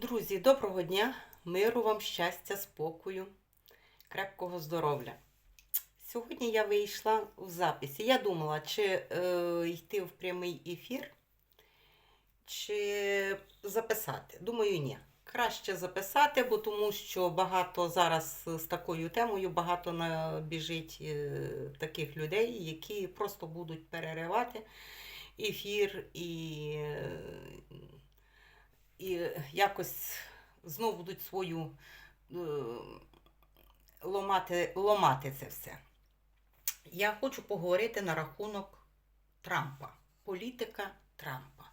Друзі, доброго дня, миру вам, щастя, спокою, крепкого здоров'я. Сьогодні я вийшла в записі. Я думала, чи е, йти в прямий ефір, чи записати. Думаю, ні. Краще записати, бо тому що багато зараз з такою темою багато набіжить е, таких людей, які просто будуть переривати ефір і. е, і якось знов будуть свою е, ломати, ломати це все. Я хочу поговорити на рахунок Трампа, політика Трампа.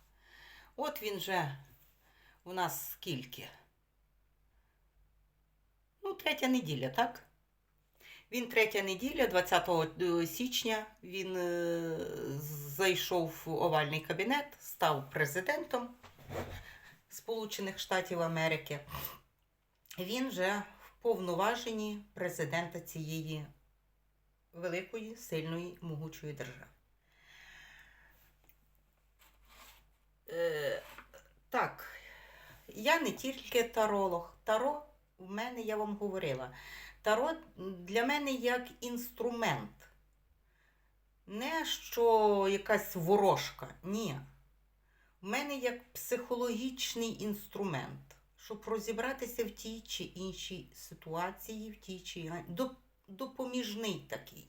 От він же у нас скільки? Ну, третя неділя, так? Він третя неділя, 20 січня, він е, зайшов в овальний кабінет, став президентом. Сполучених Штатів Америки, він вже в повноваженні президента цієї великої, сильної, могучої держави. Е, так, я не тільки таролог. Таро в мене, я вам говорила, таро для мене як інструмент. Не що якась ворожка, ні. У мене як психологічний інструмент, щоб розібратися в тій чи іншій ситуації, в тій чи допоміжний такий.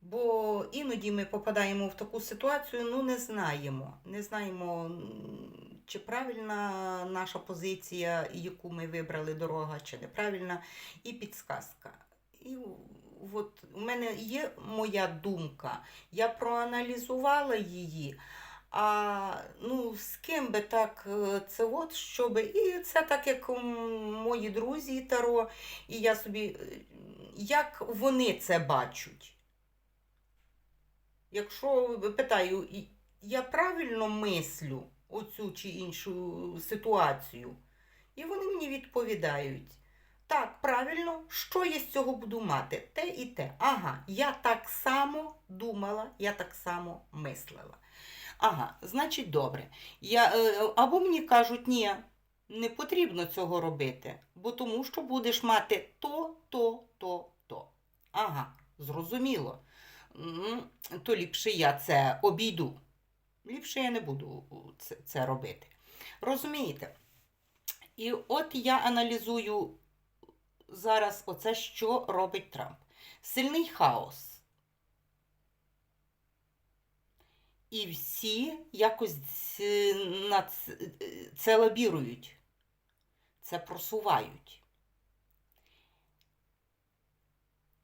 Бо іноді ми попадаємо в таку ситуацію, ну не знаємо. Не знаємо, чи правильна наша позиція, яку ми вибрали дорога, чи неправильна, і підсказка. І от у мене є моя думка, я проаналізувала її. А ну, з ким би так е, це от, щоб. І це так, як мої друзі Таро, і я собі, е, як вони це бачать. Якщо питаю, я правильно мислю оцю чи іншу ситуацію, і вони мені відповідають. Так, правильно, що я з цього буду мати? Те і те. Ага, я так само думала, я так само мислила. Ага, значить, добре. Я, е, або мені кажуть, ні, не потрібно цього робити, бо тому що будеш мати то, то, то, то. Ага, зрозуміло. То ліпше я це обійду. Ліпше я не буду це, це робити. Розумієте? І от я аналізую зараз оце, що робить Трамп. Сильний хаос. І всі якось на це лобірують, це просувають.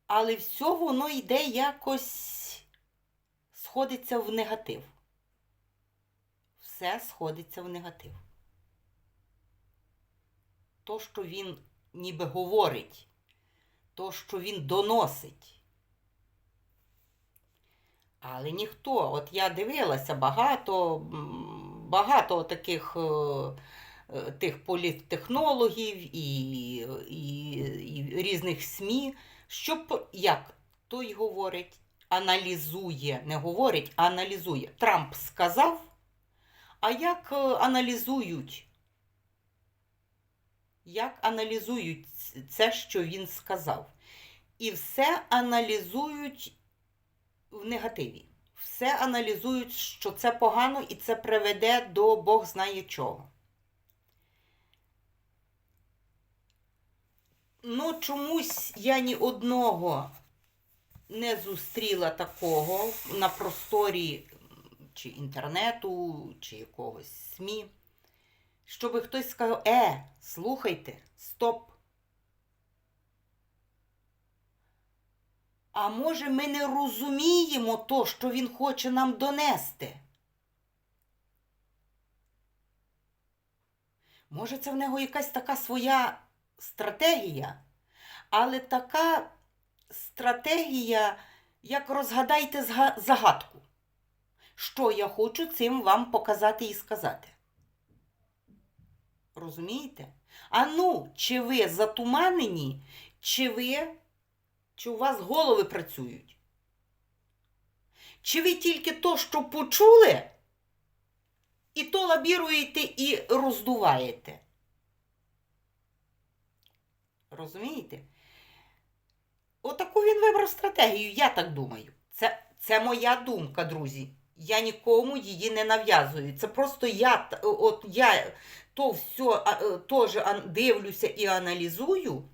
Але все воно йде якось сходиться в негатив. Все сходиться в негатив. То, що він ніби говорить, то, що він доносить. Але ніхто, от я дивилася багато, багато таких е, е, тих політтехнологів і, і, і різних СМІ, що як той говорить, аналізує, не говорить, а аналізує. Трамп сказав, а як е, аналізують? Як аналізують це, що він сказав? І все аналізують в негативі. Все аналізують, що це погано і це приведе до Бог знає чого. Ну, чомусь я ні одного не зустріла такого на просторі чи інтернету, чи якогось СМІ, щоб хтось сказав: Е, слухайте, стоп. А може, ми не розуміємо то, що він хоче нам донести? Може, це в нього якась така своя стратегія, але така стратегія, як розгадайте загадку. Що я хочу цим вам показати і сказати? Розумієте? А ну, чи ви затуманені, чи ви чи у вас голови працюють? Чи ви тільки то, що почули, і то лабіруєте і роздуваєте. Розумієте? Отаку він вибрав стратегію, я так думаю. Це, це моя думка, друзі. Я нікому її не нав'язую. Це просто я, от я то все теж дивлюся і аналізую.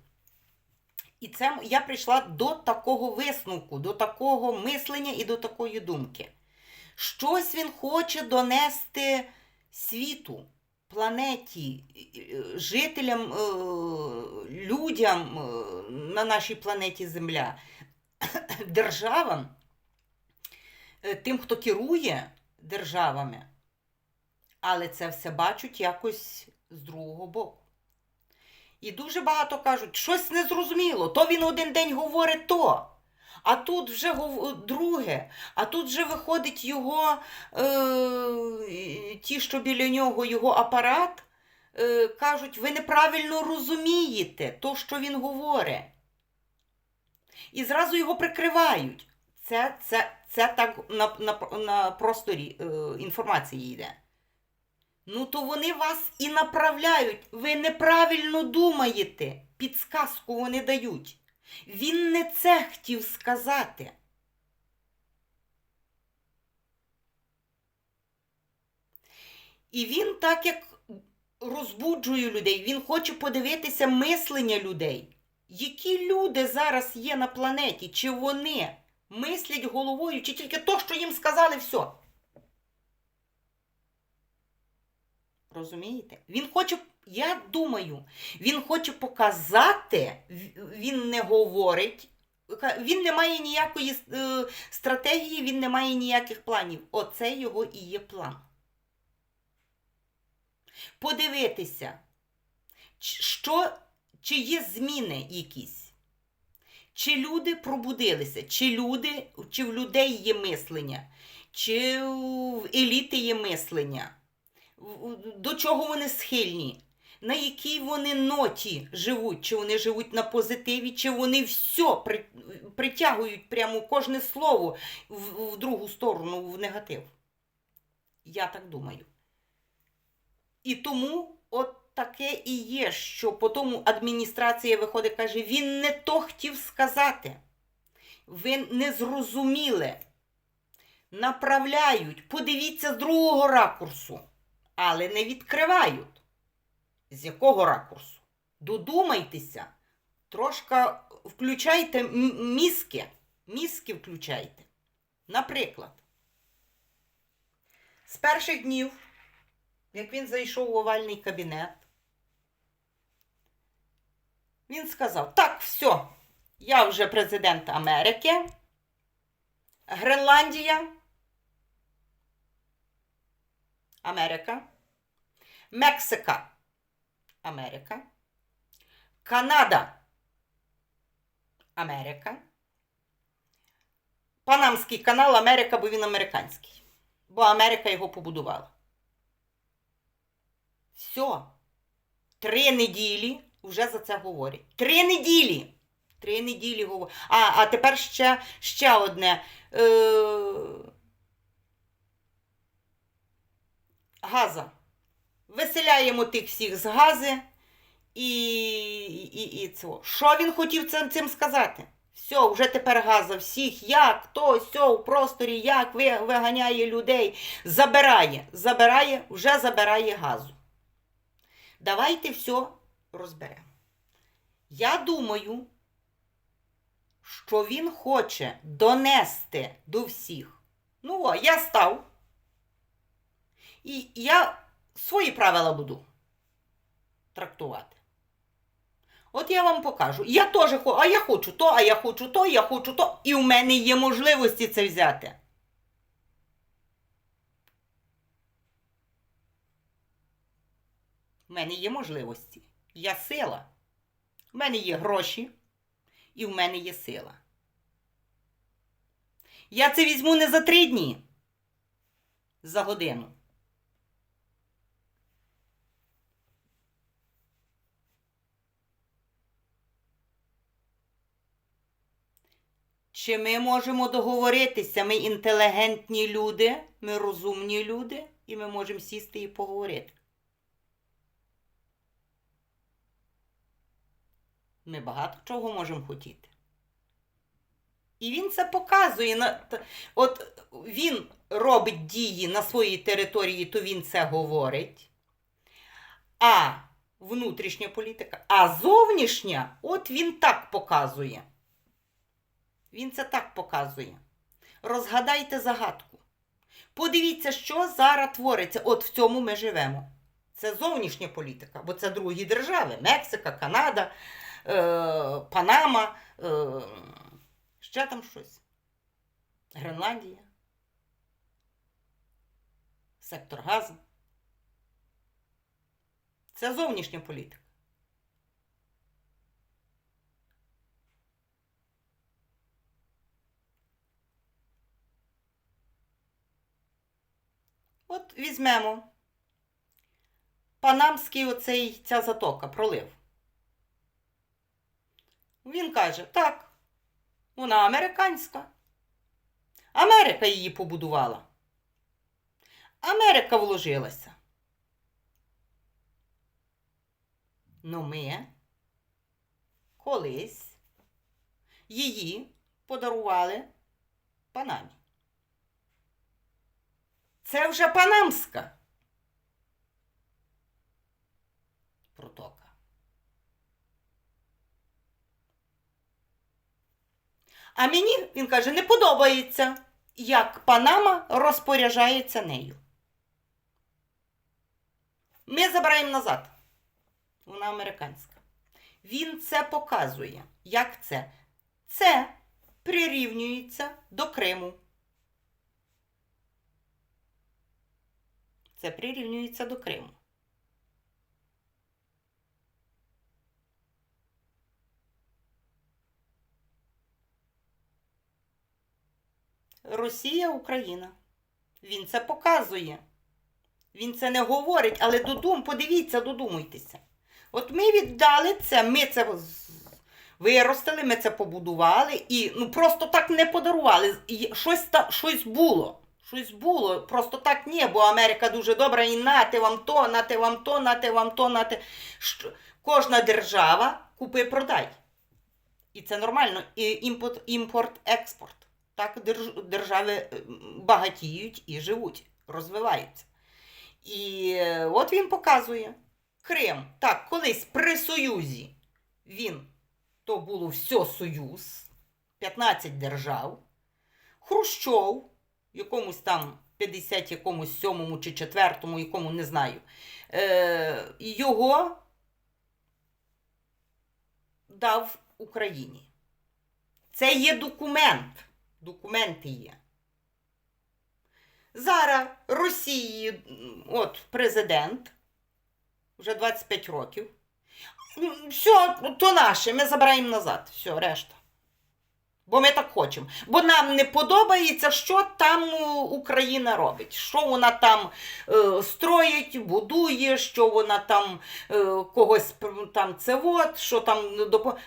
І це я прийшла до такого висновку, до такого мислення і до такої думки. Щось він хоче донести світу, планеті, е, жителям, е, людям е, на нашій планеті Земля, державам, тим, хто керує державами. Але це все бачать якось з другого боку. І дуже багато кажуть, щось незрозуміло, то він один день говорить то. А тут вже друге, а тут вже виходить його, е, ті, що біля нього, його апарат, е, кажуть, ви неправильно розумієте то, що він говорить. І зразу його прикривають. Це, це, це так на, на, на просторі е, інформації йде. Ну, то вони вас і направляють. Ви неправильно думаєте. Підсказку вони дають. Він не це хотів сказати. І він так як розбуджує людей, він хоче подивитися мислення людей. Які люди зараз є на планеті? Чи вони мислять головою, чи тільки то, що їм сказали, все. Розумієте? Він хоче, я думаю, він хоче показати, він не говорить, він не має ніякої е, стратегії, він не має ніяких планів. Оце його і є план. Подивитися, що, чи є зміни якісь. Чи люди пробудилися, чи люди, чи в людей є мислення, чи в еліти є мислення до чого вони схильні, на якій вони ноті живуть, чи вони живуть на позитиві, чи вони все при, притягують прямо кожне слово в, в другу сторону, в негатив. Я так думаю. І тому от таке і є, що по тому адміністрація виходить, каже, він не то хотів сказати. Ви не зрозуміли. Направляють, подивіться з другого ракурсу але не відкривають. З якого ракурсу? Додумайтеся, трошки включайте мізки, мізки включайте. Наприклад, з перших днів, як він зайшов в овальний кабінет, він сказав: так, все, я вже президент Америки, Гренландія. Америка, Мексика, Америка, Канада, Америка, Панамський канал Америка, бо він американський. Бо Америка його побудувала. Все. Три неділі вже за це говорять. Три неділі. Три неділі говорять. А, а тепер ще, ще одне. Е... газа. Виселяємо тих всіх з гази і, і, і цього. Що він хотів цим, цим сказати? Все, вже тепер газа всіх, як, то, сьо, в просторі, як виганяє людей, забирає, забирає, вже забирає газу. Давайте все розберемо. Я думаю, що він хоче донести до всіх. Ну, о, я став. І я свої правила буду трактувати. От я вам покажу. Я теж хочу, а я хочу то, а я хочу то, я хочу то. І в мене є можливості це взяти. У мене є можливості. Я сила. У мене є гроші, і в мене є сила. Я це візьму не за три дні, за годину. Чи ми можемо договоритися? Ми інтелігентні люди, ми розумні люди, і ми можемо сісти і поговорити. Ми багато чого можемо хотіти. І він це показує. От він робить дії на своїй території, то він це говорить. А внутрішня політика, а зовнішня, от він так показує. Він це так показує. Розгадайте загадку. Подивіться, що зараз твориться. От в цьому ми живемо. Це зовнішня політика, бо це другі держави: Мексика, Канада, е, Панама, е, ще там щось. Гренландія. Сектор газу. Це зовнішня політика. От візьмемо Панамський оцей ця затока, пролив. Він каже, так, вона американська. Америка її побудувала. Америка вложилася. Ну ми колись її подарували Панамі. Це вже Панамська протока. А мені, він каже, не подобається, як Панама розпоряджається нею. Ми забираємо назад. Вона американська. Він це показує. Як це? Це прирівнюється до Криму. Це прирівнюється до Криму. Росія, Україна. Він це показує. Він це не говорить, але додум, подивіться, додумуйтеся. От ми віддали це, ми це виростили, ми це побудували і ну просто так не подарували. Щось та, щось було. Щось було. Просто так ні, бо Америка дуже добра, і нате вам то, нате вам то, нате вам то, нате. Що? Кожна держава купи продай. І це нормально. І імпорт, імпорт-експорт. Так держ- держави е, багатіють і живуть, розвиваються. І е, от він показує. Крим, так, колись при Союзі він, то було все Союз, 15 держав. Хрущов, якомусь там 50 якомусь сьомому чи четвертому, якому не знаю, е, його дав Україні. Це є документ. Документи є. Зараз Росії, от президент, вже 25 років. Все, то наше, ми забираємо назад. Все, решта. Бо ми так хочемо. Бо нам не подобається, що там Україна робить. Що вона там е, строїть, будує, що вона там е, когось там це от, що там допо...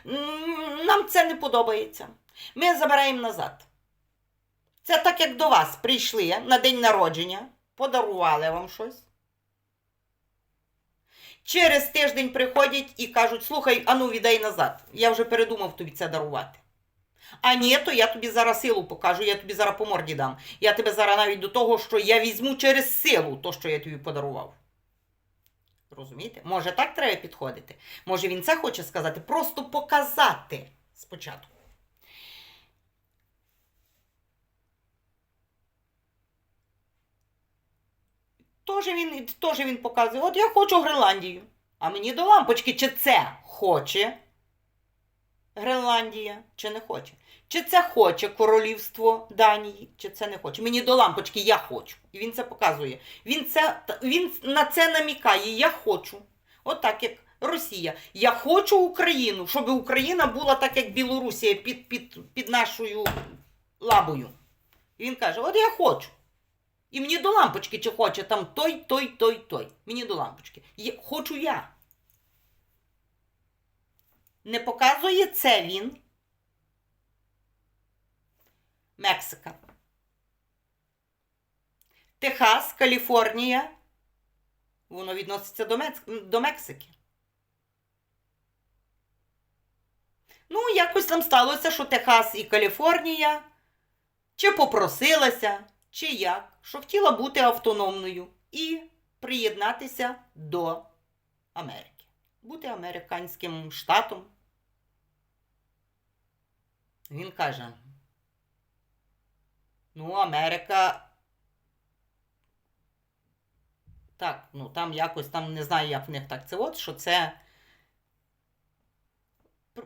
Нам це не подобається. Ми забираємо назад. Це так, як до вас прийшли на день народження, подарували вам щось. Через тиждень приходять і кажуть: слухай, ану, віддай назад. Я вже передумав тобі це дарувати. А ні, то я тобі зараз силу покажу, я тобі зараз по морді дам. Я тебе зараз навіть до того, що я візьму через силу то, що я тобі подарував. Розумієте? Може, так треба підходити? Може, він це хоче сказати? Просто показати спочатку. Теж він, теж він показує, от я хочу Гренландію. А мені до лампочки, чи це хоче Гренландія, чи не хоче. Чи це хоче королівство Данії, чи це не хоче. Мені до лампочки я хочу. І він це показує. Він, це, він на це намікає. Я хочу. Отак, як Росія. Я хочу Україну, щоб Україна була так, як Білорусія під, під, під нашою лабою. І він каже: От я хочу. І мені до лампочки, чи хоче там той, той, той, той. Мені до лампочки. Хочу я. Не показує це він. Мексика. Техас, Каліфорнія. Воно відноситься до, Мекс- до Мексики. Ну, якось там сталося, що Техас і Каліфорнія чи попросилася, чи як, що хотіла бути автономною і приєднатися до Америки, бути американським штатом. Він каже: Ну, Америка. Так, ну там якось там не знаю, як в них так це от, що це.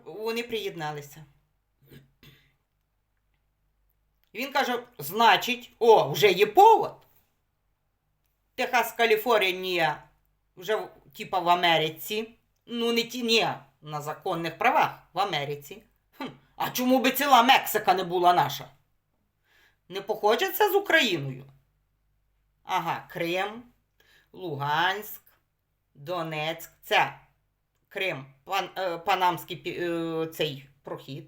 Вони приєдналися. Він каже: значить, о, вже є повод. Техас, Каліфорнія вже типа в Америці. Ну, не ті, ні, на законних правах в Америці. А чому би ціла Мексика не була наша? Не походить це з Україною? Ага, Крим, Луганськ, Донецьк. Це Крим, пан, е, Панамський е, цей прохід.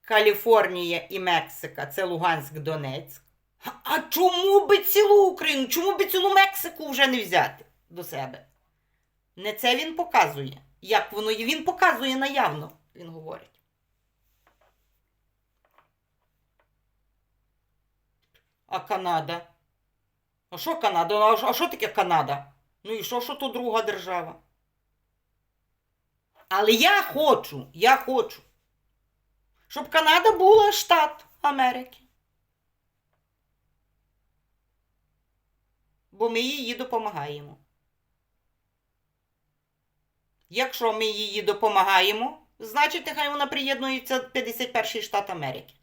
Каліфорнія і Мексика це Луганськ, Донецьк. А чому би цілу Україну? Чому би цілу Мексику вже не взяти до себе? Не це він показує. Як воно є? Він показує наявно, він говорить. А Канада? А що Канада? Ну, А що- таке Канада? Ну і що, що то друга держава? Але я хочу, я хочу, щоб Канада була штат Америки. Бо ми її допомагаємо. Якщо ми її допомагаємо, значить нехай вона приєднується в 51 штат Америки.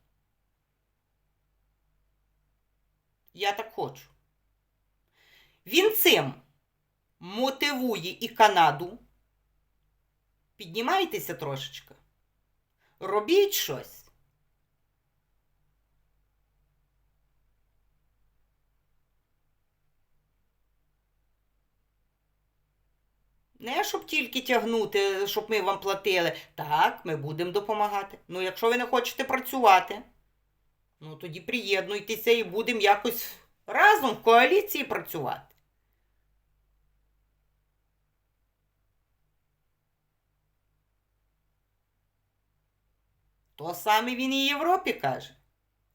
Я так хочу. Він цим мотивує і Канаду. Піднімайтеся трошечки. Робіть щось. Не щоб тільки тягнути, щоб ми вам платили. Так, ми будемо допомагати. Ну, якщо ви не хочете працювати, ну тоді приєднуйтеся і будемо якось разом в коаліції працювати. То саме він і Європі каже.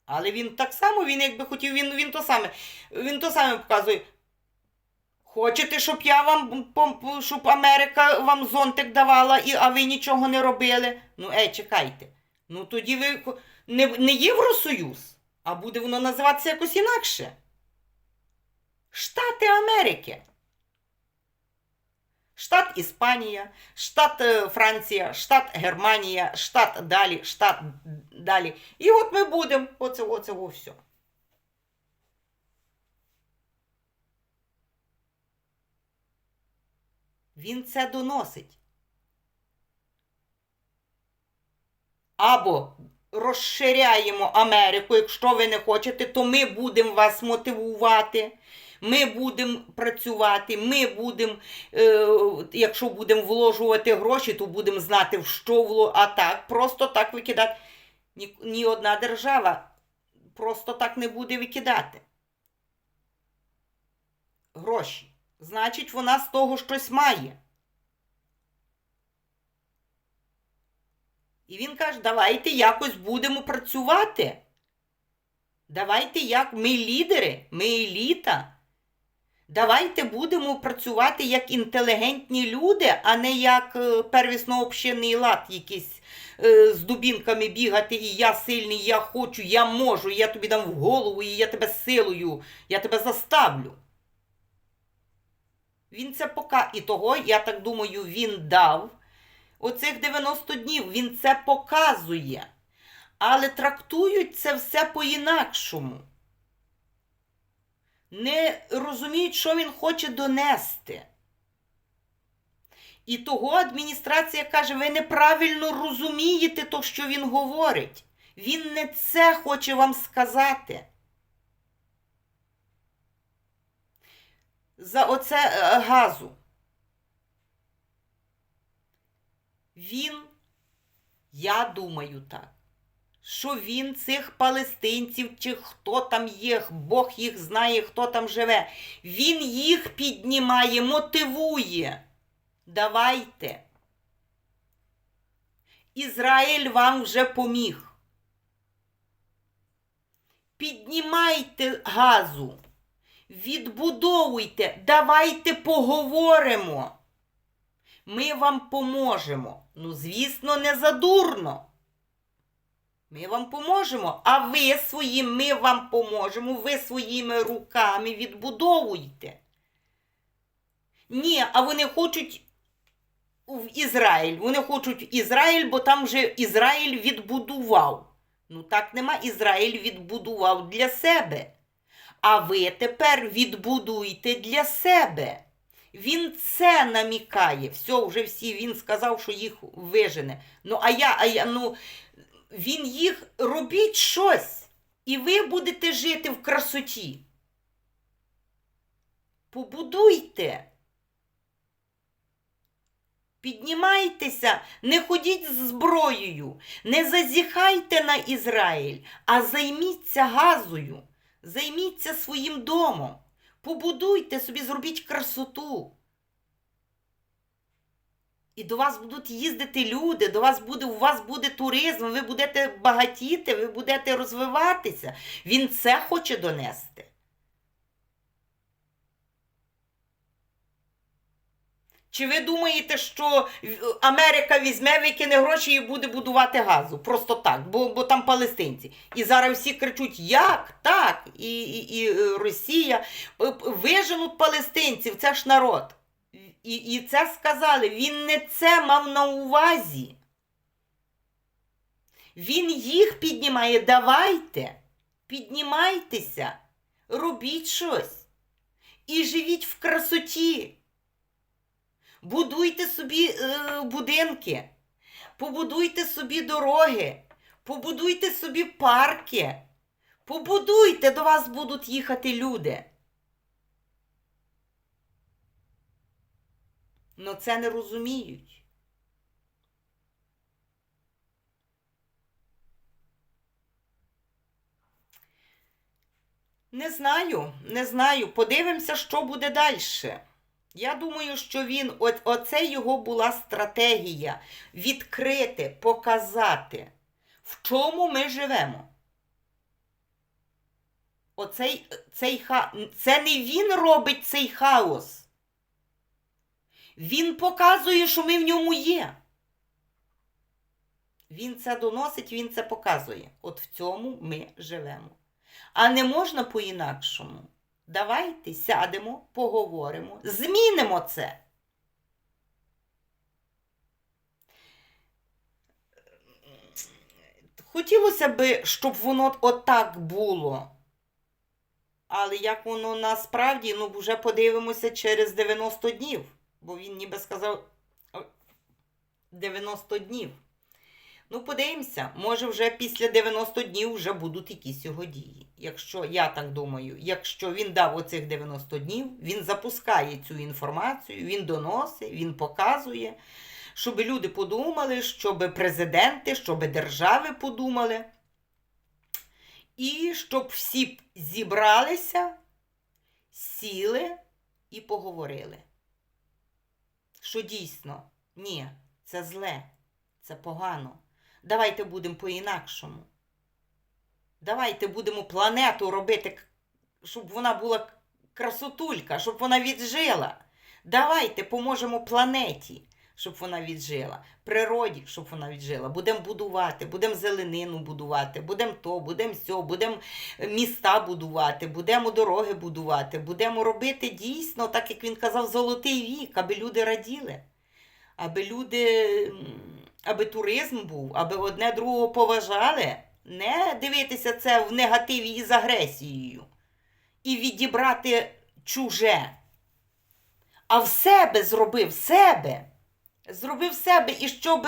Але він так само, він якби хотів, він, він то саме. Він то саме показує. Хочете, щоб я вам щоб Америка вам зонтик давала, і, а ви нічого не робили? Ну, ей, чекайте. Ну тоді ви не, не Євросоюз, а буде воно називатися якось інакше. Штати Америки. Штат Іспанія, штат е, Франція, штат Германія, штат далі, штат далі. І от ми будемо оце, оце, о, все. Він це доносить. Або розширяємо Америку, якщо ви не хочете, то ми будемо вас мотивувати. Ми будемо працювати, ми будемо, е, якщо будемо вложувати гроші, то будемо знати, в що вло. А так, просто так викидати. Ні, ні одна держава просто так не буде викидати. Гроші. Значить, вона з того щось має. І він каже: давайте якось будемо працювати. Давайте як ми лідери, ми еліта. Давайте будемо працювати як інтелігентні люди, а не як е, первісно общинний лад якийсь е, з дубінками бігати, і я сильний, я хочу, я можу, я тобі дам в голову, і я тебе силою, я тебе заставлю. Він це пока. І того, я так думаю, він дав. Оцих 90 днів він це показує. Але трактують це все по-інакшому. Не розуміють, що він хоче донести. І того адміністрація каже: ви неправильно розумієте то, що він говорить. Він не це хоче вам сказати. За оце е, газу. Він, я думаю так, що він цих палестинців, чи хто там є, Бог їх знає, хто там живе. Він їх піднімає, мотивує. Давайте. Ізраїль вам вже поміг. Піднімайте газу, відбудовуйте, давайте поговоримо. Ми вам поможемо. Ну, звісно, не задурно. Ми вам поможемо, а ви своїм ми вам поможемо, ви своїми руками відбудовуйте. Ні, а вони хочуть в Ізраїль. Вони хочуть в Ізраїль, бо там вже Ізраїль відбудував. Ну так нема. Ізраїль відбудував для себе. А ви тепер відбудуйте для себе. Він це намікає. Все, вже всі, він сказав, що їх вижене. Ну, а я, а я, ну, він їх робіть щось, і ви будете жити в красоті. Побудуйте. Піднімайтеся, не ходіть з зброєю, не зазіхайте на Ізраїль, а займіться газою, займіться своїм домом, побудуйте собі, зробіть красоту. І до вас будуть їздити люди, до вас буде, у вас буде туризм, ви будете багатіти, ви будете розвиватися. Він це хоче донести. Чи ви думаєте, що Америка візьме, викине гроші і буде будувати газу? Просто так, бо, бо там палестинці. І зараз всі кричуть, як так? І, і, і е, Росія Е, виженуть палестинців, це ж народ. І, і це сказали, він не це мав на увазі. Він їх піднімає. Давайте, піднімайтеся, робіть щось. І живіть в красоті. Будуйте собі е, будинки, побудуйте собі дороги, побудуйте собі парки. Побудуйте, до вас будуть їхати люди. Но це не розуміють. Не знаю, не знаю. Подивимося, що буде далі. Я думаю, що він, от, оце його була стратегія відкрити, показати, в чому ми живемо. Оцей, цей ха... Це не він робить цей хаос. Він показує, що ми в ньому є. Він це доносить, він це показує. От в цьому ми живемо. А не можна по-інакшому. Давайте сядемо, поговоримо, змінимо це. Хотілося б, щоб воно отак було. Але як воно насправді, ну вже подивимося через 90 днів. Бо він ніби сказав 90 днів. Ну, подивимося, може вже після 90 днів вже будуть якісь його дії. Якщо я так думаю, якщо він дав оцих 90 днів, він запускає цю інформацію, він доносить, він показує, щоб люди подумали, щоб президенти, щоб держави подумали. І щоб всі зібралися, сіли і поговорили. Що дійсно, ні, це зле, це погано. Давайте будемо по-інакшому. Давайте будемо планету робити, щоб вона була красотулька, щоб вона віджила. Давайте поможемо планеті, щоб вона віджила. Природі, щоб вона віджила. Будемо будувати, будемо зеленину будувати, будемо то, будемо сьо, будемо міста будувати, будемо дороги будувати, будемо робити дійсно, так як він казав, золотий вік, аби люди раділи, аби люди, аби туризм був, аби одне другого поважали. Не дивитися це в негативі і з агресією. І відібрати чуже. А в себе зроби, в себе. Зроби в себе, і щоб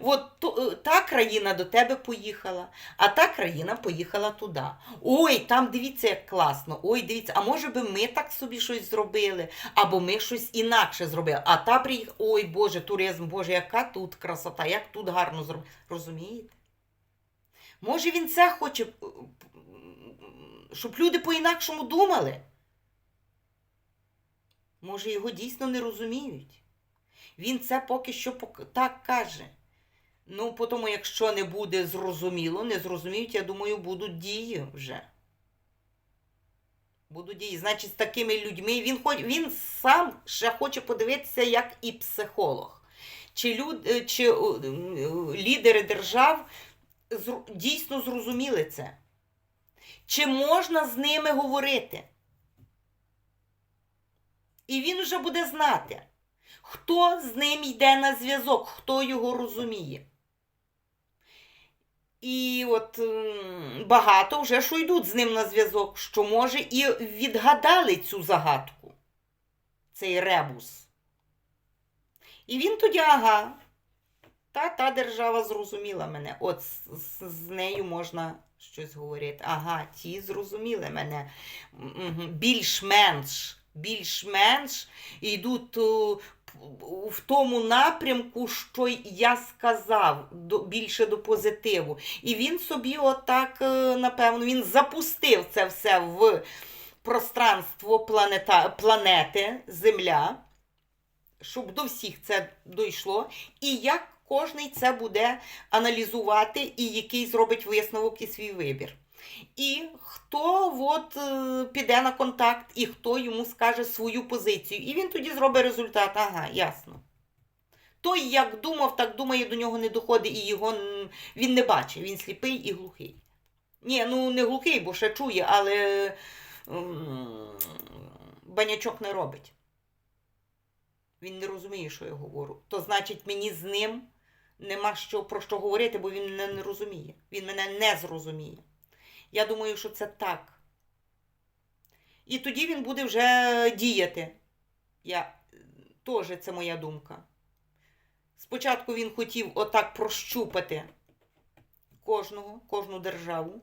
от, ту- е, та країна до тебе поїхала, а та країна поїхала туди. Ой, там дивіться, як класно. Ой, дивіться, а може би ми так собі щось зробили, або ми щось інакше зробили. А та приїхала, ой Боже, туризм, Боже, яка тут красота, як тут гарно зробили. Розумієте? Може, він це хоче, е, щоб люди по-інакшому думали. Може, його дійсно не розуміють. Він це поки що так каже. Ну, тому, якщо не буде зрозуміло, не зрозуміють, я думаю, будуть дії вже. Будуть дії. Значить, з такими людьми він, хоч, він сам ще хоче подивитися, як і психолог. Чи, люд, е, чи е, лідери держав дійсно зрозуміли це? Чи можна з ними говорити? І він вже буде знати, хто з ним йде на зв'язок, хто його розуміє. І от багато вже що йдуть з ним на зв'язок, що може і відгадали цю загадку, цей ребус. І він тоді, ага, та та держава зрозуміла мене. От з, з, з нею можна щось говорити. Ага, ті зрозуміли мене. Більш-менш, більш-менш йдуть п- в тому напрямку, що я сказав, до, більше до позитиву. І він собі, отак, е, напевно, він запустив це все в пространство планета, планети Земля, щоб до всіх це дійшло. І як кожний це буде аналізувати, і який зробить висновок і свій вибір. І хто от, е, піде на контакт, і хто йому скаже свою позицію. І він тоді зробить результат. Ага, ясно. Той, як думав, так думає, до нього не доходить, і його він не бачить. Він сліпий і глухий. Ні, ну не глухий, бо ще чує, але банячок не робить. Він не розуміє, що я говорю. То значить, мені з ним нема що про що говорити, бо він мене не розуміє. Він мене не зрозуміє. Я думаю, що це так. І тоді він буде вже діяти. Я теж це моя думка. Спочатку він хотів отак прощупати кожного, кожну державу.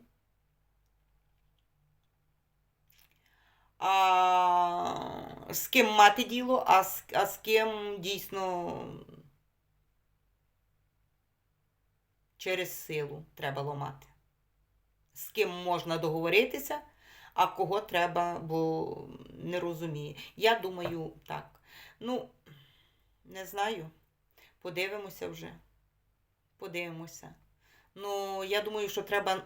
А з ким мати діло, а з, а з ким дійсно через силу треба ломати. З ким можна договоритися, а кого треба, бо не розуміє. Я думаю, так. Ну, не знаю. Подивимося вже. Подивимося. Ну, я думаю, що треба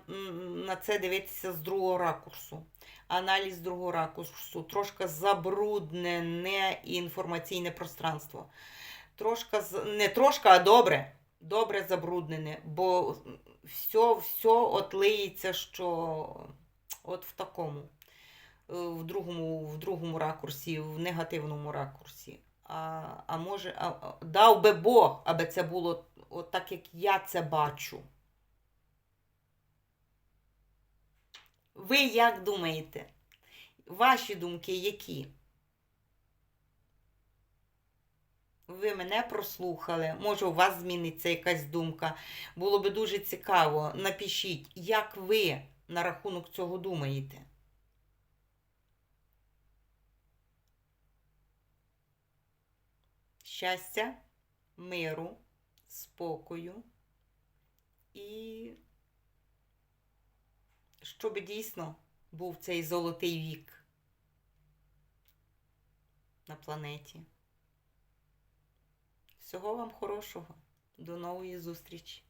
на це дивитися з другого ракурсу. Аналіз другого ракурсу. Трошки забруднене інформаційне пространство. Трошки, з- не трошки, а добре. Добре забруднене, бо все, все от лиється, що от в такому, е, в другому, в другому ракурсі, в негативному ракурсі. А, а може, а- дав би Бог, аби це було от так, як я це бачу. Ви як думаєте? Ваші думки які? Ви мене прослухали, може, у вас зміниться якась думка. Було би дуже цікаво. Напишіть, як ви на рахунок цього думаєте. Щастя, миру, спокою і щоб дійсно був цей золотий вік на планеті. Всього вам хорошого. До нової зустрічі!